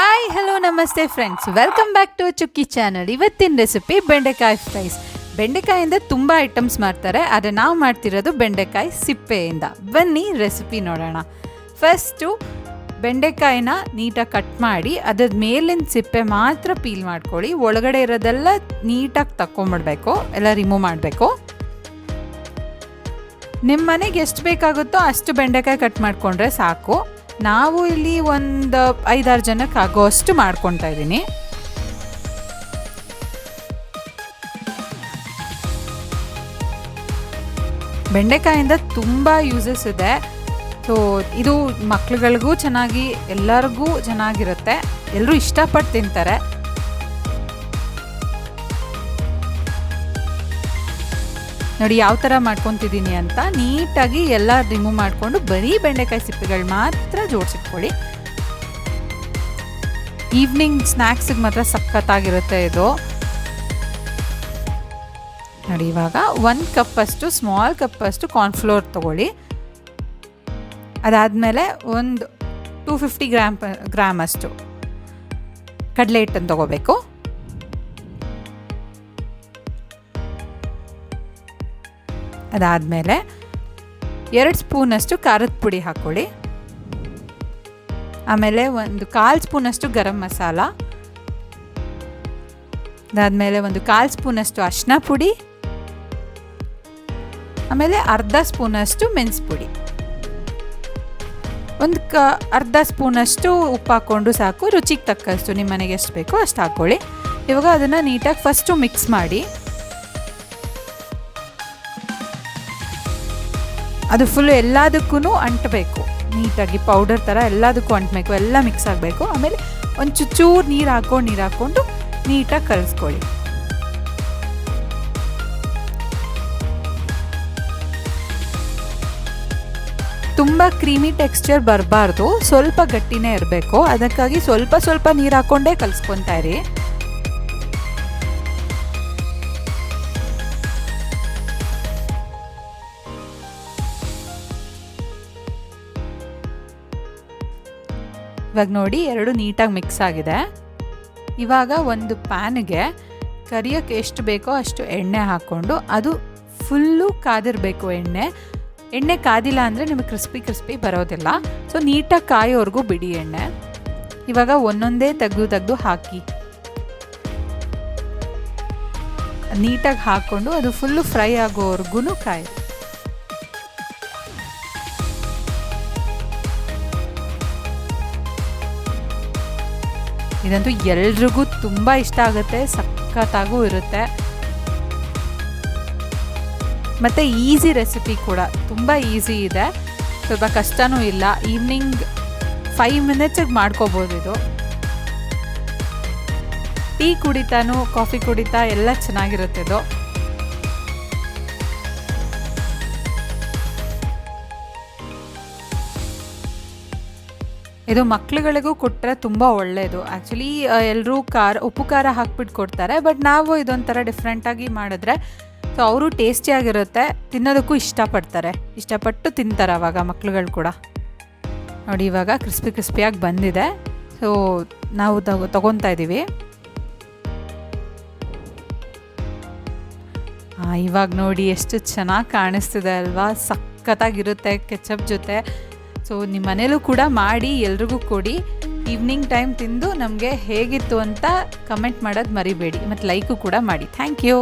Hi hello ನಮಸ್ತೆ friends welcome back to Chukki channel ಇವತ್ತಿನ recipe ಬೆಂಡೆಕಾಯಿ ಫ್ರೈಸ್ ಬೆಂಡೆಕಾಯಿಂದ ತುಂಬ ಐಟಮ್ಸ್ ಮಾಡ್ತಾರೆ ಆದರೆ ನಾವು ಮಾಡ್ತಿರೋದು ಬೆಂಡೆಕಾಯಿ ಸಿಪ್ಪೆಯಿಂದ ಬನ್ನಿ ರೆಸಿಪಿ ನೋಡೋಣ ಫಸ್ಟು ಬೆಂಡೆಕಾಯಿನ ನೀಟಾಗಿ ಕಟ್ ಮಾಡಿ ಅದ್ರ ಮೇಲಿನ ಸಿಪ್ಪೆ ಮಾತ್ರ ಪೀಲ್ ಮಾಡ್ಕೊಳ್ಳಿ ಒಳಗಡೆ ಇರೋದೆಲ್ಲ ನೀಟಾಗಿ ತಕ್ಕೊಂಬಿಡ್ಬೇಕು ಎಲ್ಲ ರಿಮೂವ್ ಮಾಡಬೇಕು ನಿಮ್ಮ ಮನೆಗೆ ಎಷ್ಟು ಬೇಕಾಗುತ್ತೋ ಅಷ್ಟು ಬೆಂಡೆಕಾಯಿ ಕಟ್ ಮಾಡಿಕೊಂಡ್ರೆ ಸಾಕು ನಾವು ಇಲ್ಲಿ ಒಂದು ಐದಾರು ಜನಕ್ಕೆ ಆಗೋಷ್ಟು ಮಾಡ್ಕೊತಾ ಇದ್ದೀನಿ. ಬೆಂಡೆಕಾಯಿಂದ ತುಂಬ ಯೂಸಸ್ ಇದೆ. ಸೊ ಇದು ಮಕ್ಳುಗಳಿಗೂ ಚೆನ್ನಾಗಿ, ಎಲ್ಲರಿಗೂ ಚೆನ್ನಾಗಿರುತ್ತೆ. ಎಲ್ಲರೂ ಇಷ್ಟಪಟ್ಟು ತಿಂತಾರೆ. ನೋಡಿ, ಯಾವ ಥರ ಮಾಡ್ಕೊತಿದ್ದೀನಿ ಅಂತ ನೀಟಾಗಿ ಎಲ್ಲ ರಿಮೂವ್ ಮಾಡಿಕೊಂಡು ಬರೀ ಬೆಂಡೆಕಾಯಿ ಸಿಪ್ಪೆಗಳು ಮಾತ್ರ ಜೋಡಿಸಿಟ್ಕೊಳ್ಳಿ. ಈವ್ನಿಂಗ್ ಸ್ನ್ಯಾಕ್ಸಿಗೆ ಮಾತ್ರ ಸಖತ್ತಾಗಿರುತ್ತೆ ಇದು. ನೋಡಿ, ಇವಾಗ ಒಂದು ಕಪ್ಪಷ್ಟು ಸ್ಮಾಲ್ ಕಪ್ ಕಪ್ಪಷ್ಟು ಕಾರ್ನ್ಫ್ಲೋರ್ ತೊಗೊಳ್ಳಿ. ಅದಾದಮೇಲೆ ಒಂದು ಟೂ ಫಿಫ್ಟಿ ಗ್ರಾಮ್ ಗ್ರಾಮ್ ಅಷ್ಟು. ಕಡಲೆ ಹಿಟ್ಟನ್ನು ತೊಗೋಬೇಕು. ಅದಾದಮೇಲೆ ಎರಡು ಸ್ಪೂನಷ್ಟು ಖಾರದ ಪುಡಿ ಹಾಕ್ಕೊಳ್ಳಿ. ಆಮೇಲೆ ಒಂದು ಕಾಲು ಸ್ಪೂನಷ್ಟು ಗರಂ ಮಸಾಲ. ಅದಾದಮೇಲೆ ಒಂದು ಕಾಲು ಸ್ಪೂನಷ್ಟು ಅರಿಶಿನ ಪುಡಿ. ಆಮೇಲೆ ಅರ್ಧ ಸ್ಪೂನಷ್ಟು ಮೆಣಸು ಪುಡಿ. ಒಂದು ಕ ಅರ್ಧ ಸ್ಪೂನಷ್ಟು ಉಪ್ಪು ಹಾಕ್ಕೊಂಡು ಸಾಕು. ರುಚಿಗೆ ತಕ್ಕಷ್ಟು ನಿಮ್ಮ ಮನೆಗೆ ಎಷ್ಟು ಬೇಕೋ ಅಷ್ಟು ಹಾಕ್ಕೊಳ್ಳಿ. ಇವಾಗ ಅದನ್ನು ನೀಟಾಗಿ ಫಸ್ಟು ಮಿಕ್ಸ್ ಮಾಡಿ. ಅದು ಫುಲ್ ಎಲ್ಲದಕ್ಕೂ ಅಂಟಬೇಕು. ನೀಟಾಗಿ ಪೌಡರ್ ಥರ ಎಲ್ಲದಕ್ಕೂ ಅಂಟಬೇಕು, ಎಲ್ಲ ಮಿಕ್ಸ್ ಆಗಬೇಕು. ಆಮೇಲೆ ಒಂದು ಚೂರು ನೀರು ಹಾಕ್ಕೊಂಡು ನೀರು ಹಾಕ್ಕೊಂಡು ನೀಟಾಗಿ ಕಲಿಸ್ಕೊಳ್ಳಿ. ತುಂಬ ಕ್ರೀಮಿ ಟೆಕ್ಸ್ಚರ್ ಬರಬಾರ್ದು. ಸ್ವಲ್ಪ ಗಟ್ಟಿನೇ ಇರಬೇಕು. ಅದಕ್ಕಾಗಿ ಸ್ವಲ್ಪ ಸ್ವಲ್ಪ ನೀರು ಹಾಕ್ಕೊಂಡೇ ಕಲಿಸ್ಕೊತಾ ಇರಿ. ಇವಾಗ ನೋಡಿ ಎರಡು ನೀಟಾಗಿ ಮಿಕ್ಸ್ ಆಗಿದೆ. ಇವಾಗ ಒಂದು ಪ್ಯಾನ್ಗೆ ಕರಿಯೋಕ್ಕೆ ಎಷ್ಟು ಬೇಕೋ ಅಷ್ಟು ಎಣ್ಣೆ ಹಾಕ್ಕೊಂಡು ಅದು ಫುಲ್ಲು ಕಾದಿರಬೇಕು ಎಣ್ಣೆ. ಎಣ್ಣೆ ಕಾದಿಲ್ಲ ಅಂದರೆ ನಿಮಗೆ ಕ್ರಿಸ್ಪಿ ಕ್ರಿಸ್ಪಿ ಬರೋದಿಲ್ಲ. ಸೊ ನೀಟಾಗಿ ಕಾಯೋವರೆಗೂ ಬಿಡಿ ಎಣ್ಣೆ. ಇವಾಗ ಒಂದೊಂದೇ ತೆಗೆದು ತೆಗೆದು ಹಾಕಿ. ನೀಟಾಗಿ ಹಾಕ್ಕೊಂಡು ಅದು ಫುಲ್ಲು ಫ್ರೈ ಆಗೋವರೆಗೂ ಕಾಯಿ. ಇದಂತೂ ಎಲ್ರಿಗೂ ತುಂಬ ಇಷ್ಟ ಆಗುತ್ತೆ, ಸಖತ್ತಾಗೂ ಇರುತ್ತೆ. ಮತ್ತು ಈಸಿ ರೆಸಿಪಿ ಕೂಡ, ತುಂಬ ಈಸಿ ಇದೆ. ಸ್ವಲ್ಪ ಕಷ್ಟನೂ ಇಲ್ಲ. ಈವ್ನಿಂಗ್ ಫೈವ್ ಮಿನಿಟ್ಸಿಗೆ ಮಾಡ್ಕೋಬೋದು ಇದು. ಟೀ ಕುಡಿತಾನು, ಕಾಫಿ ಕುಡಿತಾ ಎಲ್ಲ ಚೆನ್ನಾಗಿರುತ್ತೆ ಇದು. ಇದು ಮಕ್ಳುಗಳಿಗೂ ಕೊಟ್ಟರೆ ತುಂಬ ಒಳ್ಳೆಯದು ಆ್ಯಕ್ಚುಲಿ ಎಲ್ಲರೂ ಖಾರ, ಉಪ್ಪು ಖಾರ ಹಾಕ್ಬಿಟ್ಟು ಕೊಡ್ತಾರೆ ಬಟ್ ನಾವು ಇದೊಂಥರ ಡಿಫ್ರೆಂಟಾಗಿ ಮಾಡಿದ್ರೆ ಸೊ ಅವರು ಟೇಸ್ಟಿಯಾಗಿರುತ್ತೆ ತಿನ್ನೋದಕ್ಕೂ ಇಷ್ಟಪಡ್ತಾರೆ. ಇಷ್ಟಪಟ್ಟು ತಿಂತಾರೆ ಆವಾಗ ಮಕ್ಳುಗಳು ಕೂಡ. ನೋಡಿ, ಇವಾಗ ಕ್ರಿಸ್ಪಿ ಕ್ರಿಸ್ಪಿಯಾಗಿ ಬಂದಿದೆ. ಸೊ ನಾವು ತಗೋ, ತಗೊತಾ ಇದ್ದೀವಿ ಇವಾಗ ನೋಡಿ ಎಷ್ಟು ಚೆನ್ನಾಗಿ ಕಾಣಿಸ್ತಿದೆ ಅಲ್ವಾ? ಸಖತ್ತಾಗಿರುತ್ತೆ ಕೆಚಪ್ ಜೊತೆ. ಸೊ ನಿಮ್ಮ ಮನೇಲೂ ಕೂಡ ಮಾಡಿ, ಎಲ್ರಿಗೂ ಕೊಡಿ. ಈವ್ನಿಂಗ್ ಟೈಮ್ ತಿಂದು ನಮಗೆ ಹೇಗಿತ್ತು ಅಂತ ಕಮೆಂಟ್ ಮಾಡೋದು ಮರಿಬೇಡಿ. ಮತ್ತು ಲೈಕು ಕೂಡ ಮಾಡಿ. Thank you